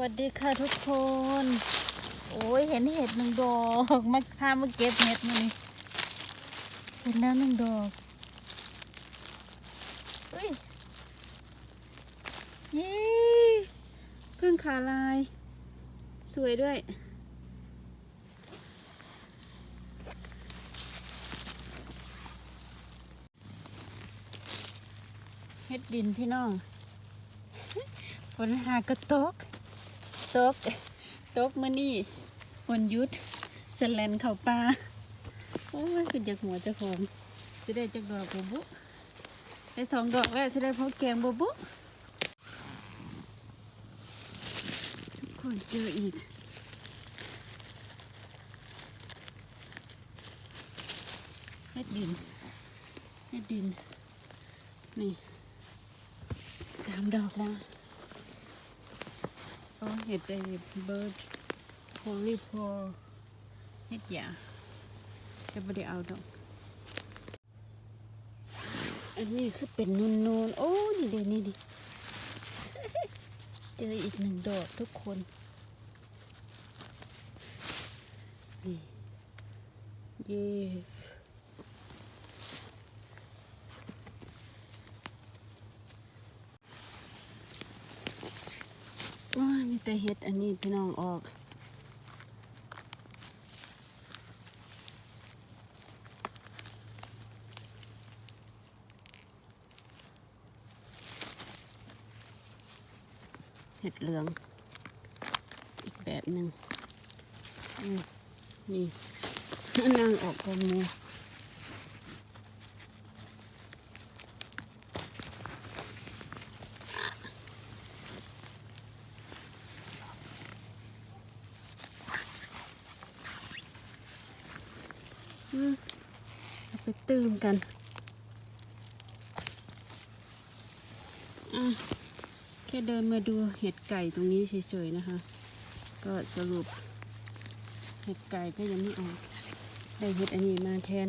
วัสดีค่ะทุกคน โอ้ยเห็นเห็ดหนึ่งดอกมาพามาเก็บเห็ดมานี่เห็นแล้วหนึ่งดอกเฮ้ยยี่พึ่งขาลาย สวยด้วยเห็ดดินพี่น้องฝนหากระตก ตกตกมานี่วันยุดสแลนเข่าปลาโอ้ยเป็นจากหัวจะของจะได้จากดอกบบุได้สองดอกแล้วจะได้พบแกงบบุทุกคนเจออีกเฮ็ดดินเฮ็ดดินนี่สามดอกแล้ว เห็ดไอ้เบิร์ดโพลีโพเห็ดยาจะไม่ได้เอาดอก อันนี้คือเป็นนูนนูนๆโอ้ นี่ดินี่ดิเจออีกหนึ่งดอกทุกคน นี่ เย่ว้ามี แต่เห็ดอันนี้พี่น้องออก เห็ดเหลือง อีกแบบหนึ่งนี่นั่งออกกว่าหมู เอาไปตื่มกันแค่เดินมาดูเห็ดไก่ตรงนี้เฉยๆนะคะ ก็สรุป เห็ดไก่ก็ยังไม่ออกได้เห็ดอันนี้มาแทน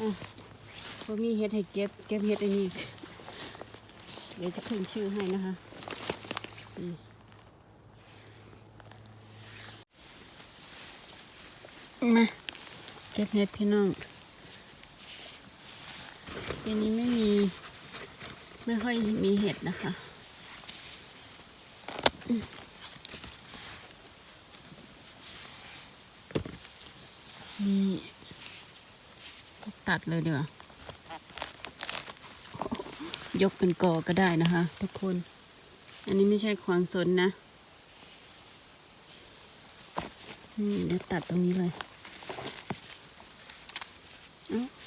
อะพอมีเห็ดให้เก็บเก็บเห็ดอันนี้ เดี๋ยวจะขึ้นชื่อให้นะคะมา เก็บเห็ดพี่น้องปีนี้ไม่มี ไม่ค่อยมีเห็ดนะคะมนี่ตัดเลยดีกว่ายกเป็นกอก็ได้นะคะ ทุกคน อันนี้ไม่ใช่ควางสนนะ นี่เดี๋ยวตัดตรงนี้เลย Mm.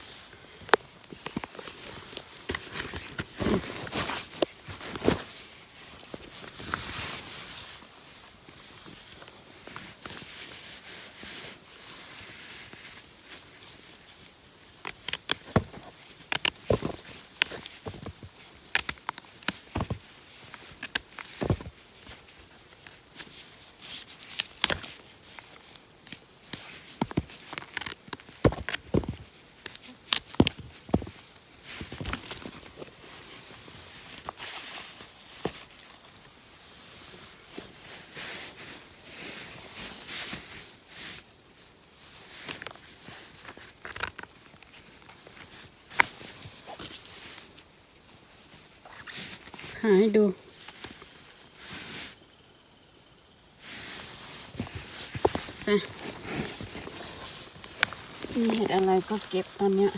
หาให้ดู ไปมีเห็ดอะไรก็เก็บตอนเนี้ย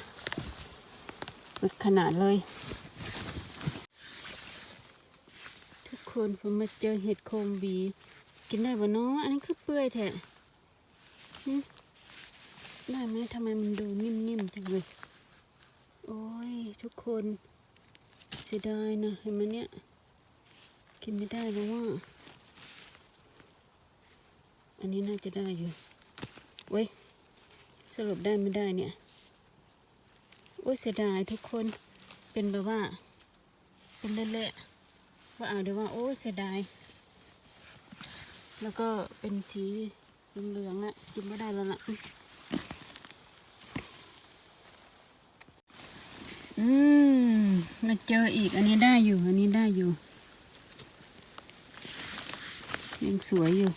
ปึกขนาดเลย ทุกคนผมมาเจอเห็ดโคมบี กินได้บ่เนาะอันนี้คือเปื่อยแท้ได้ไหมทำไมมันดูนิ่มๆจังเลย โอ้ย ทุกคน สียดายนะเห็นไหมเนี่ยกินไม่ได้แล้วว่า อันนี้น่าจะได้อยู่เว้ยสรุปได้ไม่ได้เนี่ยโอ้ยเสียดายทุกคนเป็นแบบว่า เป็นเละๆว่าเอาเดี๋ยวว่าโอ้ยเสียดายแล้วก็เป็นสีเหลืองๆละกินไม่ได้แล้วล่ะอืม เจออีกอันนี้ได้อยู่ อันนี้ได้อยู่ ยังสวยอยู่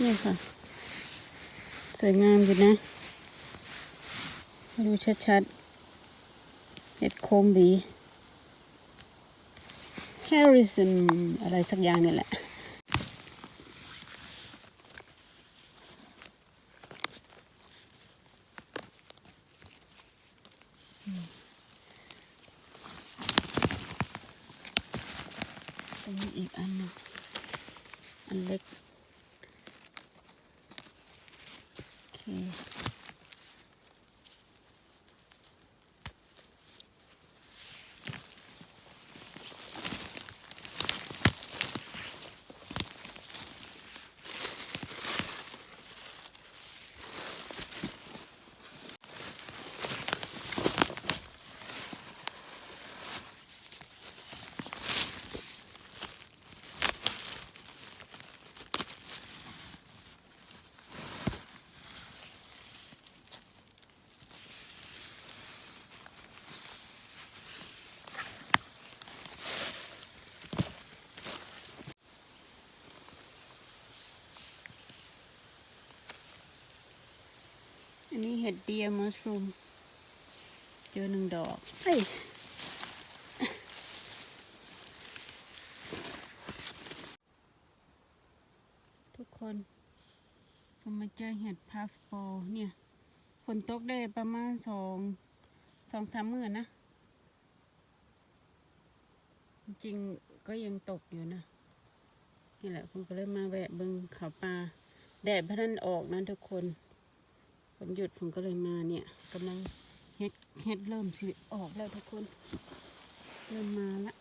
นี่ค่ะ สวยงามอยู่นะ ดูชัดๆเห็ดโคมบี Harrison อะไรสักอย่างนี่แหละตรงนี้อีกอันหนึงอันเล็ก โอเค เห็ดเดียมัสรูมเจอหนึ่งดอกเฮ้ยทุกคนผมมาเจอเห็ดพัฟโฟเนี่ยฝนตกได้ประมาณสองสองสามหมื่นนะ จริงๆก็ยังตกอยู่นะนี่แหละผมก็เลยมาแวะเบิงเขาปลาแดดพระนันออกนะทุกคนันหยุดผมก็เลยมาเนี่ยกำลังเฮ็ดเฮ็ดเริ่มสิออกแล้วทุกคน เริ่มมาละ